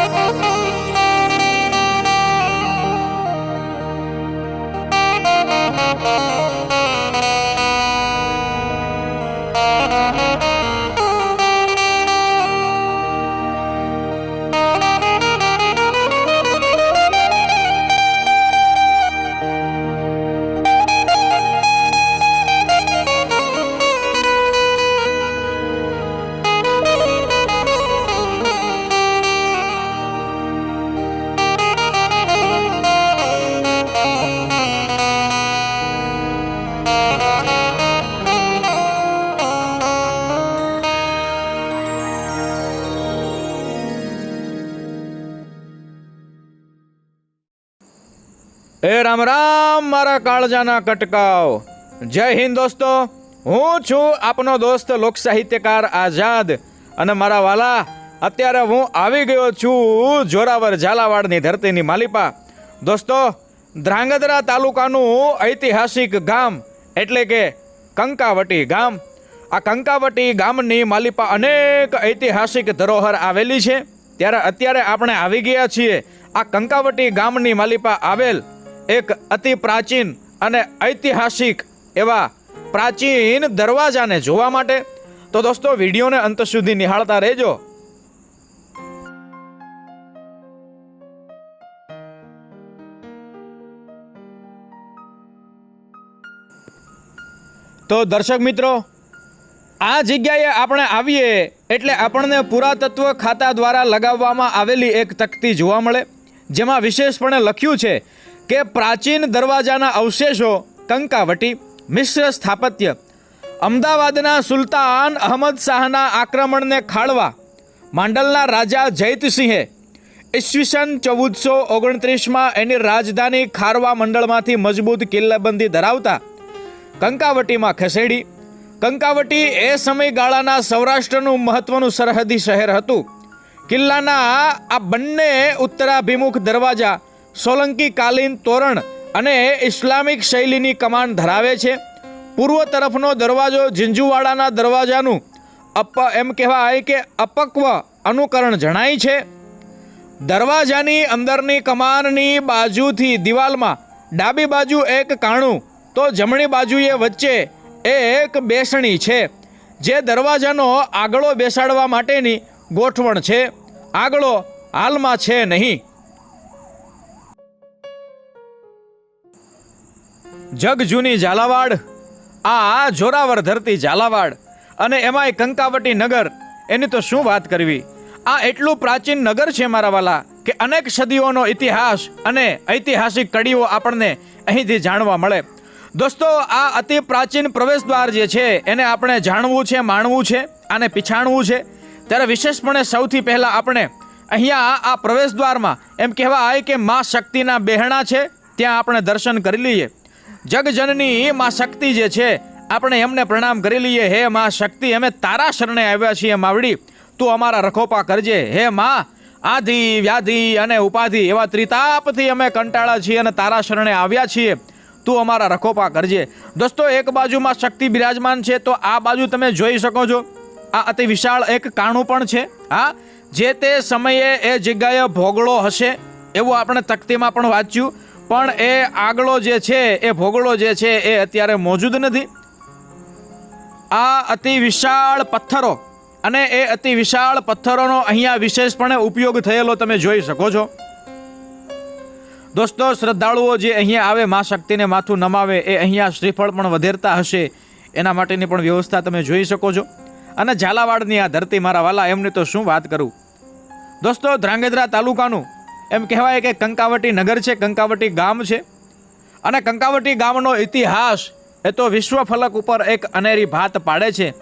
એ રામ રામ, મારા કાળજાના કટકાવ જય હિન્દ દોસ્તો, હું છું આપનો દોસ્ત લોક સાહિત્યકાર આઝાદ અને મારા વાલા, અત્યારે હું આવી ગયો છું જોરાવર ઝાલાવાડની ધરતીની માલિપા. દોસ્તો, ધ્રાંગધ્રા તાલુકાનું ઐતિહાસિક ગામ એટલે કે કંકાવટી ગામ. આ કંકાવટી ગામની માલિપા અનેક ઐતિહાસિક ધરોહર આવેલી છે. ત્યારે અત્યારે આપણે આવી ગયા છીએ. આ કંકાવટી ગામની માલિપા આવેલ એક અતિ પ્રાચીન અને ઐતિહાસિક એવા પ્રાચીન દરવાજાને જોવા માટે. તો દોસ્તો, વિડીયોને અંત સુધી નિહાળતા રહેજો. તો દર્શક મિત્રો, આ જગ્યાએ આપણે આવીએ એટલે આપણને પુરાતત્વ ખાતા દ્વારા લગાવવામાં આવેલી એક તકતી જોવા મળે, જેમાં વિશેષપણે લખ્યું છે કે પ્રાચીન દરવાજાના અવશેષો કંકાવટી, મિશ્ર સ્થાપત્ય, અમદાવાદના સુલતાન અહમદ શાહના આક્રમણને ખાળવા, માંડલના રાજા જયતસિંહે ઈસવીસન ચૌદસો ઓગણત્રીસમાં એની રાજધાની ખારવા મંડળમાંથી મજબૂત કિલ્લાબંધી ધરાવતા કંકાવટીમાં ખસેડી. કંકાવટી એ સમયગાળાના સૌરાષ્ટ્રનું મહત્વનું સરહદી શહેર હતું. કિલ્લાના આ બંને ઉત્તરાભિમુખ દરવાજા સોલંકી કાલીન તોરણ અને ઇસ્લામિક શૈલીની કમાન ધરાવે છે. પૂર્વ તરફનો દરવાજો ઝીંઝુવાડાના દરવાજાનું અપ, એમ કહેવાય કે અપક્વ અનુકરણ જણાય છે. દરવાજાની અંદરની કમાનની બાજુથી દિવાલમાં ડાબી બાજુ એક કાણું, તો જમણી બાજુએ વચ્ચે એક બેસણી છે, જે દરવાજાનો આગળો બેસાડવા માટેની ગોઠવણ છે. આગળો હાલમાં છે નહીં. જગ જૂની ઝાલાવાડ, આ જોરાવર ધરતી ઝાલાવાડ, અને એમાંય કંકાવટી નગર, એની તો શું વાત કરવી? આ એટલું પ્રાચીન નગર છે મારા વાલા, કે અનેક સદીઓનો ઇતિહાસ અને ઐતિહાસિક કડીઓ આપણને અહીંથી જાણવા મળે. દોસ્તો, આ અતિ પ્રાચીન પ્રવેશદ્વાર જે છે, એને આપણે જાણવું છે, માણવું છે, અને પીછાણવું છે. ત્યારે વિશેષપણે સૌથી પહેલાં આપણે અહીંયા આ પ્રવેશદ્વારમાં એમ કહેવાય કે મા શક્તિના બહેણા છે, ત્યાં આપણે દર્શન કરી લઈએ. જગજનની માં શક્તિ જે છે, આપણે એમને પ્રણામ કરી લઈએ. હે માં શક્તિ, અમે તારા શરણે આવ્યા છીએ માવડી. તું અમારા રખોપા કરજે. હે માં, આધિ, વ્યાધિ અને ઉપાધિ એવા ત્રિતાપથી અમે કંટાળા છીએ અને તારા શરણે આવ્યા છીએ. તું અમારા રખોપા કરજે. દોસ્તો, એક બાજુમાં શક્તિ બિરાજમાન છે, તો આ બાજુ તમે જોઈ શકો છો. આ અતિ વિશાળ એક કાણું પણ છે. હા, જે તે સમયે એ જગ્યાએ ભોગળો હશે, એવું આપણે તકતીમાં પણ વાંચ્યું. પણ એ આગળો જે છે, એ ભોગળો જે છે, એ અત્યારે મોજૂદ નથી. આ અતિ વિશાળ પથ્થરો અને એ અતિ વિશાળ પથ્થરોનો અહીંયા વિશેષપણે ઉપયોગ થયેલો તમે જોઈ શકો છો. દોસ્તો, શ્રદ્ધાળુઓ જે અહીંયા આવે, મા શક્તિને માથું નમાવે, એ અહીંયા શ્રીફળ પણ વધેરતા હશે, એના માટેની પણ વ્યવસ્થા તમે જોઈ શકો છો. અને ઝાલાવાડની આ ધરતી મારા વાલા, એમની તો શું વાત કરું? દોસ્તો, ધ્રાંગધ્રા તાલુકાનું એમ કહેવાય કે કંકાવટી નગર છે, કંકાવટી ગામ છે. અને કંકાવટી ગામનો ઇતિહાસ એ તો વિશ્વ ફલક ઉપર એક અનેરી ભાત પાડે છે.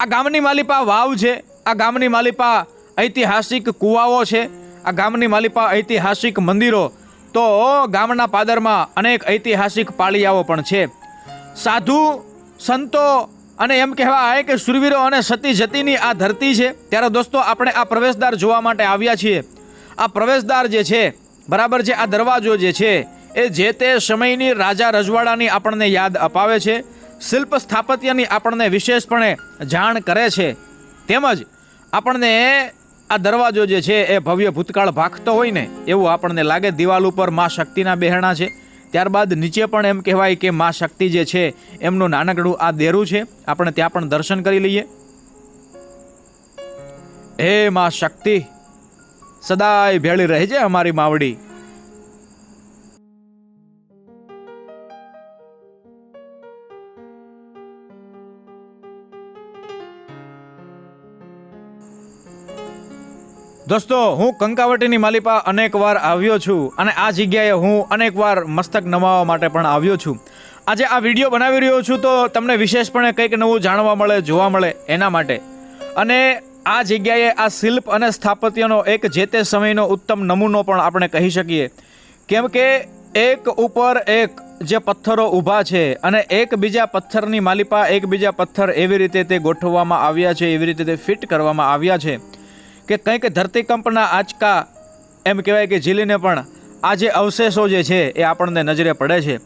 આ ગામની માલિપા વાવ છે, આ ગામની માલિપા ઐતિહાસિક કુવાઓ છે, આ ગામની માલિપા ઐતિહાસિક મંદિરો. તો ગામના પાદરમાં અનેક ઐતિહાસિક પાળિયાઓ પણ છે. સાધુ, સંતો અને એમ કહેવાય કે સુરવીરો અને સતી જતીની આ ધરતી છે. ત્યારે દોસ્તો, આપણે આ પ્રવેશદ્વાર જોવા માટે આવ્યા છીએ. આ પ્રવેશદ્વાર જે છે, બરાબર છે, આ દરવાજો જે છે, એ જે તે સમયની રાજા રજવાડાની આપણને યાદ અપાવે છે, શિલ્પ સ્થાપત્યની આપણને વિશેષપણે જાણ કરે છે. તેમજ આપણને આ દરવાજો જે છે, એ ભવ્ય ભૂતકાળ ભાગતો હોય ને, એવું આપણને લાગે દિવાલ ઉપરમાં શક્તિના બેહણા છે. ત્યારબાદ નીચે પણ એમ કહેવાય કે મા શક્તિ જે છે, એમનું નાનકડું આ દેરું છે. આપણે ત્યાં પણ દર્શન કરી લઈએ. હે મા શક્તિ સદાય ભેળી રહેજે અમારી માવડી. દોસ્તો, હું કંકાવટીની માલિપા અનેકવાર આવ્યો છું અને આ જગ્યાએ હું અનેકવાર મસ્તક નમાવવા માટે પણ આવ્યો છું. આજે આ વીડિયો બનાવી રહ્યો છું તો તમને વિશેષપણે કંઈક નવું જાણવા મળે, જોવા મળે એના માટે. અને આ જગ્યાએ આ શિલ્પ અને સ્થાપત્યનો એક જે તે સમયનો ઉત્તમ નમૂનો પણ આપણે કહી શકીએ. કેમ કે એક ઉપર એક જે પથ્થરો ઊભા છે અને એકબીજા પથ્થરની માલિપા એકબીજા પથ્થર એવી રીતે તે ગોઠવવામાં આવ્યા છે, એવી રીતે તે ફિટ કરવામાં આવ્યા છે. કે કંઈક ધરતીકંપના આંચકા, એમ કહેવાય કે ઝીલીને પણ આ જે અવશેષો જે છે એ આપણને નજરે પડે છે.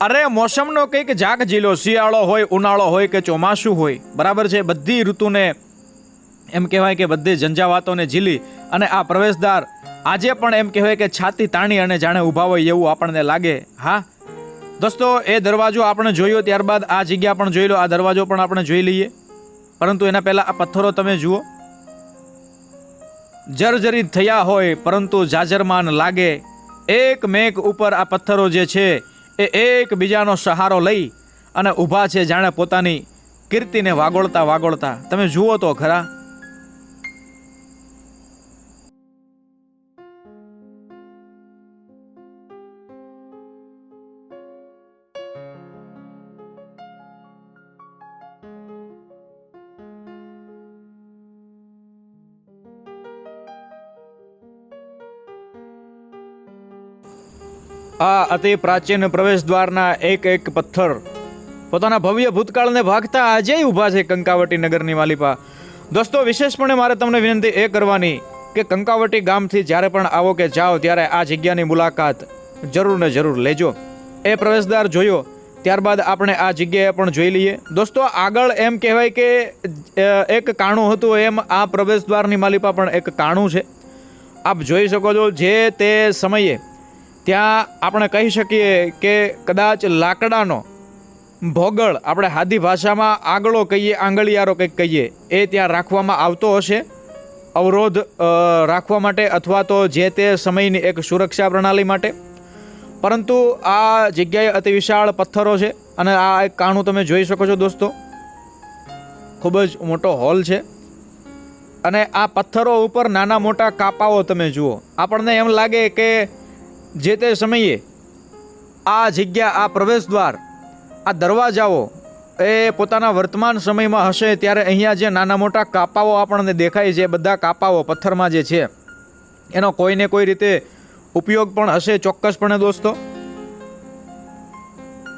અરે મોસમનો કંઈક જાગ જીલો શિયાળો હોય, ઉનાળો હોય કે ચોમાસું હોય, બરાબર છે? બધી ઋતુને એમ કહેવાય કે બધી ઝંઝાવાતોને ઝીલી અને આ પ્રવેશદ્વાર આજે પણ એમ કહેવાય કે છાતી તાણી અને જાણે ઊભા હોય એવું આપણને લાગે, હા? દોસ્તો, એ દરવાજો આપણે જોયો ત્યારબાદ આ જગ્યા પણ જોઈ લો, આ દરવાજો પણ આપણે જોઈ લઈએ. પરંતુ એના પહેલાં આ પથ્થરો તમે જુઓ. જર્જરિત થયા હોય, પરંતુ જાજરમાન લાગે. એક મેક ઉપર આ પથ્થરો જે છે, એ એકબીજાનો સહારો લઈ અને ઊભા છે જાણે પોતાની કીર્તિને વાગોળતા વાગોળતા. તમે જુઓ તો ખરા. આ અતિ પ્રાચીન પ્રવેશ દ્વારના એક એક પથ્થર. પોતાના ભવ્ય ભૂતકાળને ભાગતા આજે ઊભા છે કંકાવટી નગરની માલિપા. દોસ્તો, વિશેષપણે મારે તમને વિનંતી એ કરવાની કે કંકાવટી ગામથી જ્યારે પણ આવો કે જાઓ, ત્યારે આ જગ્યાની મુલાકાત જરૂર ને જરૂર લેજો. એ પ્રવેશદ્વાર જોયો, ત્યારબાદ આપણે આ જગ્યાએ પણ જોઈ લઈએ. દોસ્તો, આગળ એમ કહેવાય કે એક કાણું હતું એમ, આ પ્રવેશદ્વારની માલિપા પણ એક કાણું છે. આપ જોઈ શકો છો જે તે સમયે ત્યાં આપણે કહી શકીએ કે કદાચ લાકડાનો ભોગળ આપણે હાદી ભાષામાં આગળો કહીએ, આંગળિયારો કંઈક કહીએ, એ ત્યાં રાખવામાં આવતો હશે. અવરોધ રાખવા માટે અથવા તો જે તે સમયની એક સુરક્ષા પ્રણાલી માટે. પરંતુ આ જગ્યાએ અતિ વિશાળ પથ્થરો છે અને આ એક કાણું તમે જોઈ શકો છો દોસ્તો. ખૂબ જ મોટો હોલ છે. અને આ પથ્થરો ઉપર નાના મોટા કાપાઓ તમે જુઓ. આપણને એમ લાગે કે જે તે સમયે આ જગ્યા, આ પ્રવેશ દ્વાર, આ દરવાજાઓ એ પોતાના વર્તમાન સમયમાં હશે ત્યારે અહીંયા જે નાના મોટા કાપાઓ આપણને દેખાય છે, બધા કાપાઓ પથ્થરમાં જે છે, એનો કોઈને કોઈ રીતે ઉપયોગ પણ હશે ચોક્કસપણે દોસ્તો.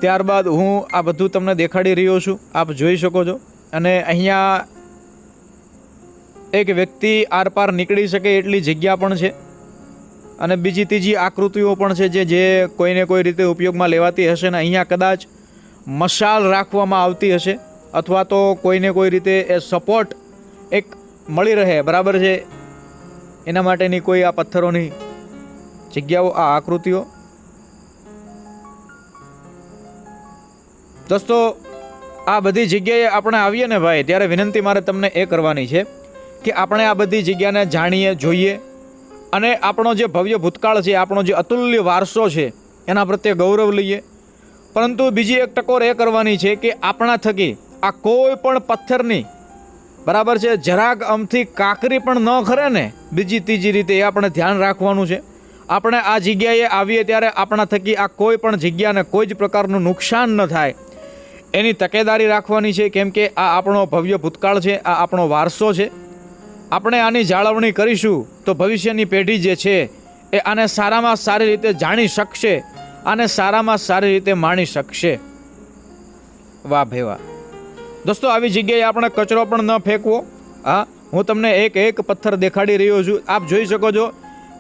ત્યારબાદ હું આ બધું તમને દેખાડી રહ્યો છું, આપ જોઈ શકો છો. અને અહીંયા એક વ્યક્તિ આરપાર નીકળી શકે એટલી જગ્યા પણ છે. અને બીજી ત્રીજી આકૃતિઓ પણ છે જે જે કોઈને કોઈ રીતે ઉપયોગમાં લેવાતી હશે ને અહીંયા કદાચ મશાલ રાખવામાં આવતી હશે અથવા તો કોઈને કોઈ રીતે એ સપોર્ટ એક મળી રહે, બરાબર છે? એના માટેની કોઈ આ પથ્થરોની જગ્યાઓ, આ આકૃતિઓ. દોસ્તો, આ બધી જગ્યાએ આપણે આવીએ ને ભાઈ, ત્યારે વિનંતી મારે તમને એ કરવાની છે કે આપણે આ બધી જગ્યાને જાણીએ, જોઈએ. અને આપણો જે ભવ્ય ભૂતકાળ છે, આપણો જે અતુલ્ય વારસો છે, એના પ્રત્યે ગૌરવ લઈએ. પરંતુ બીજી એક ટકોર એ કરવાની છે કે આપણા થકી આ કોઈ પણ પથ્થરની બરાબર છે, જરાક અમથી કાકરી પણ ન ખરે ને, બીજી ત્રીજી રીતે એ આપણે ધ્યાન રાખવાનું છે. આપણે આ જગ્યાએ આવીએ ત્યારે આપણા થકી આ કોઈ પણ જગ્યાને કોઈ જ પ્રકારનું નુકસાન ન થાય. એની તકેદારી રાખવાની છે, કેમ કે આ આપણો ભવ્ય ભૂતકાળ છે, આ આપણો વારસો છે. આપણે આની જાળવણી કરીશું તો ભવિષ્યની પેઢી જે છે, એ આને સારામાં સારી રીતે જાણી શકશે આને સારામાં સારી રીતે માણી શકશે. વાહ ભાઈ વાહ. દોસ્તો, આવી જગ્યાએ આપણે કચરો પણ ન ફેંકવો. હા, હું તમને એક એક પથ્થર દેખાડી રહ્યો છું. આપ જોઈ શકો છો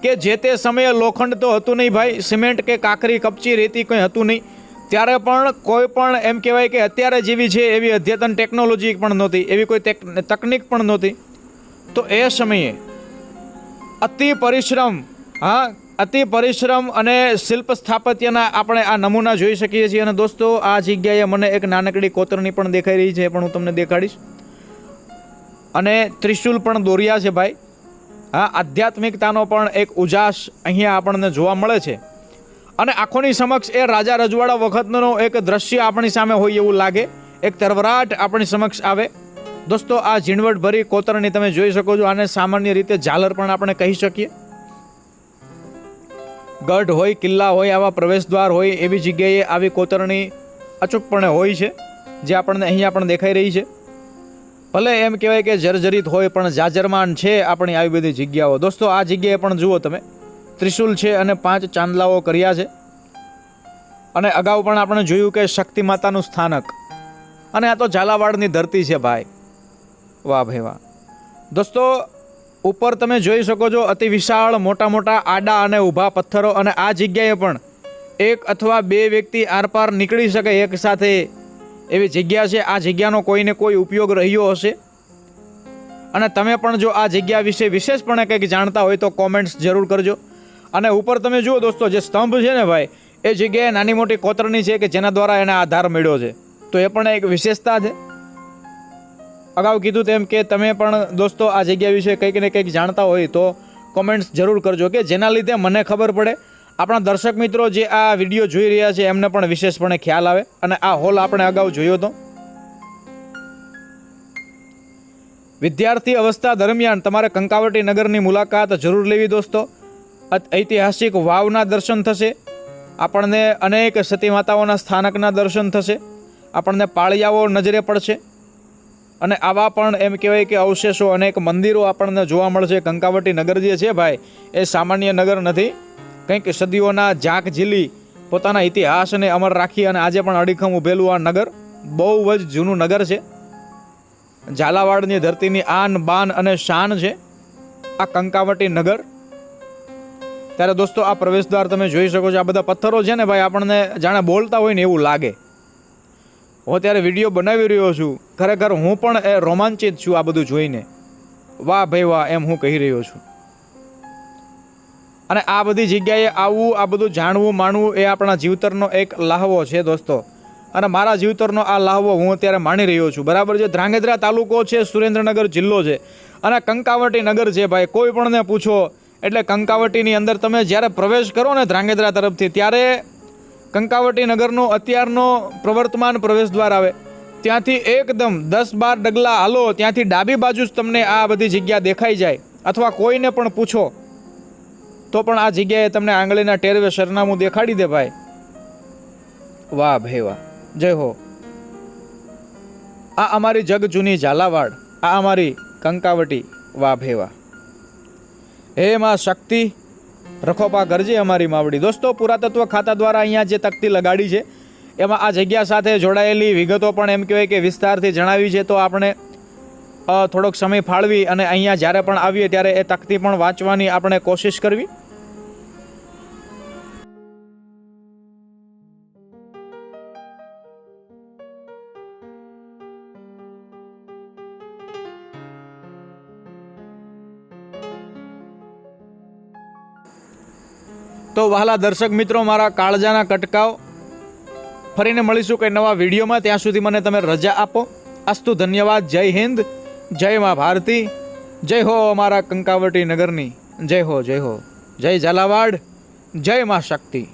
કે જે તે સમયે લોખંડ તો હતું નહીં ભાઈ, સિમેન્ટ કે કાકરી, કપચી, રેતી કંઈ હતું નહીં. ત્યારે પણ કોઈ પણ એમ કહેવાય કે અત્યારે જેવી છે એવી અદ્યતન ટેકનોલોજી પણ નહોતી, એવી કોઈ તકનિક પણ નહોતી. તો એ સમયે અતિ પરિશ્રમ, હા, અતિ પરિશ્રમ અને શિલ્પ સ્થાપત્યના આપણે આ નમૂના જોઈ શકીએ છીએ. અને દોસ્તો, આ જગ્યાએ મને એક નાનકડી કોતરણી પણ દેખાઈ રહી છે પણ હું તમને દેખાડીશ. અને ત્રિશુલ પણ દોર્યા છે ભાઈ. હા, આધ્યાત્મિકતાનો પણ એક ઉજાસ અહીંયા આપણને જોવા મળે છે. અને આંખોની સમક્ષ એ રાજા રજવાડા વખતનો એક દ્રશ્ય આપણી સામે હોય એવું લાગે. એક તરવરાટ આપણી સમક્ષ આવે. દોસ્તો, આ ઝીણવટભરી કોતરણી તમે જોઈ શકો છો. આને સામાન્ય રીતે ઝાલર પણ આપણે કહી શકીએ. ગઢ હોય, કિલ્લા હોય, આવા પ્રવેશદ્વાર હોય, એવી જગ્યાએ આવી કોતરણી અચૂકપણે હોય છે, જે આપણને અહીંયા પણ દેખાઈ રહી છે. ભલે એમ કહેવાય કે જર્જરિત હોય, પણ જાજરમાન છે આપણી આવી બધી જગ્યાઓ. દોસ્તો, આ જગ્યાએ પણ જુઓ તમે. ત્રિશુલ છે અને પાંચ ચાંદલાઓ કર્યા છે. અને અગાઉ પણ આપણે જોયું કે શક્તિ માતાનું સ્થાનક. અને આ તો ઝાલાવાડની ધરતી છે ભાઈ. વાહ ભાઈ વાહ. દોસ્તો, ઉપર તમે જોઈ શકો છો અતિ વિશાળ મોટા મોટા આડા અને ઊભા પથ્થરો અને આ જગ્યાએ પણ એક અથવા બે વ્યક્તિ આરપાર નીકળી શકે એક સાથે. એવી જગ્યા છે, આ જગ્યાનો કોઈને કોઈ ઉપયોગ રહ્યો હશે? અને તમે પણ જો આ જગ્યા વિશે વિશેષપણે કંઈક જાણતા હોય તો કોમેન્ટ્સ જરૂર કરજો. અને ઉપર તમે જુઓ દોસ્તો, જે સ્તંભ છે ને ભાઈ, એ જગ્યાએ નાની મોટી કોતરણી છે કે જેના દ્વારા એને આધાર મળ્યો છે. તો એ પણ એક વિશેષતા છે. અગાઉ કીધું તેમ કે તમે પણ દોસ્તો આ જગ્યા વિશે કંઈક ને કંઈક જાણતા હોય તો કોમેન્ટ્સ જરૂર કરજો, કે જેના લીધે મને ખબર પડે. આપણા દર્શક મિત્રો જે આ વીડિયો જોઈ રહ્યા છે, એમને પણ વિશેષપણે ખ્યાલ આવે અને આ હોલ આપણે અગાઉ જોયો હતો વિદ્યાર્થી અવસ્થા દરમિયાન તમારે કંકાવટી નગરની મુલાકાત જરૂર લેવી દોસ્તો. ઐતિહાસિક વાવના દર્શન થશે. આપણને અનેક સતી માતાઓના સ્થાનકના દર્શન થશે. આપણને પાળિયાઓ નજરે પડશે. અને આવા પણ એમ કહેવાય કે અવશેષો અનેક મંદિરો આપણને જોવા મળશે. કંકાવટી નગર જે છે ભાઈ, એ સામાન્ય નગર નથી. કંઈક સદીઓના ઝાંક ઝીલી પોતાના ઇતિહાસને અમર રાખી અને આજે પણ અડીખમ ઉભેલું આ નગર બહુ જ જૂનું નગર છે. ઝાલાવાડની ધરતીની આન, બાન અને શાન છે આ કંકાવટી નગર. ત્યારે દોસ્તો, આ પ્રવેશદ્વાર તમે જોઈ શકો છો. આ બધા પથ્થરો છે ને ભાઈ, આપણને જાણે બોલતા હોય ને એવું લાગે. હું ત્યારે વીડિયો બનાવી રહ્યો છું. ખરેખર હું પણ એ રોમાંચિત છું આ બધું જોઈને. વાહ ભાઈ વાહ, એમ હું કહી રહ્યો છું. અને આ બધી જગ્યાએ આવવું, આ બધું જાણવું, માણવું એ આપણા જીવતરનો એક લાહવો છે દોસ્તો. અને મારા જીવતરનો આ લાહવો હું અત્યારે માણી રહ્યો છું. બરાબર છે? ધ્રાંગધ્રા તાલુકો છે, સુરેન્દ્રનગર જિલ્લો છે. અને કંકાવટી નગર છે ભાઈ, કોઈ પણને પૂછો. એટલે કંકાવટીની અંદર તમે જ્યારે પ્રવેશ કરો ને ધ્રાંગધ્રા તરફથી, ત્યારે કંકાવટી નગરનો અત્યારનો પ્રવર્તમાન પ્રવેશ દ્વાર આવે. ત્યાંથી એકદમ દસ બાર ડગલા હાલો, ત્યાંથી ડાબી બાજુ જ તમને આ બધી જગ્યા દેખાઈ જાય. અથવા કોઈને પણ પૂછો, તો પણ આ જગ્યાએ તમને આંગળીના ટેરવે સરનામું દેખાડી દે ભાઈ. વાહ ભાઈ વાહ. જય હો. આ અમારી જગ જૂની ઝાલાવાડ. આ અમારી કંકાવટી. વાહ ભાઈ વાહ. હે માં શક્તિ. રખોપા કરજે અમારી માવડી. દોસ્તો, પુરાતત્વ ખાતા દ્વારા અહીંયા જે તકતી લગાડી છે, એમાં આ જગ્યા સાથે જોડાયેલી વિગતો પણ એમ કહેવાય કે વિસ્તારથી જણાવી છે, તો આપણે થોડોક સમય ફાળવી અને અહીંયા જ્યારે પણ આવીએ ત્યારે એ તકતી પણ વાંચવાની આપણે કોશિશ કરવી. તો વહાલા દર્શક મિત્રો, મારા કાળજાના કટકાવ. ફરીને મળીશું કંઈ નવા વિડીયોમાં. ત્યાં સુધી મને તમે રજા આપો. અસ્તુ ધન્યવાદ. જય હિન્દ. જય મા ભારતી. જય હો અમારા કંકાવટી નગરની. જય હો જય હો. જય ઝાલાવાડ. જય મા શક્તિ.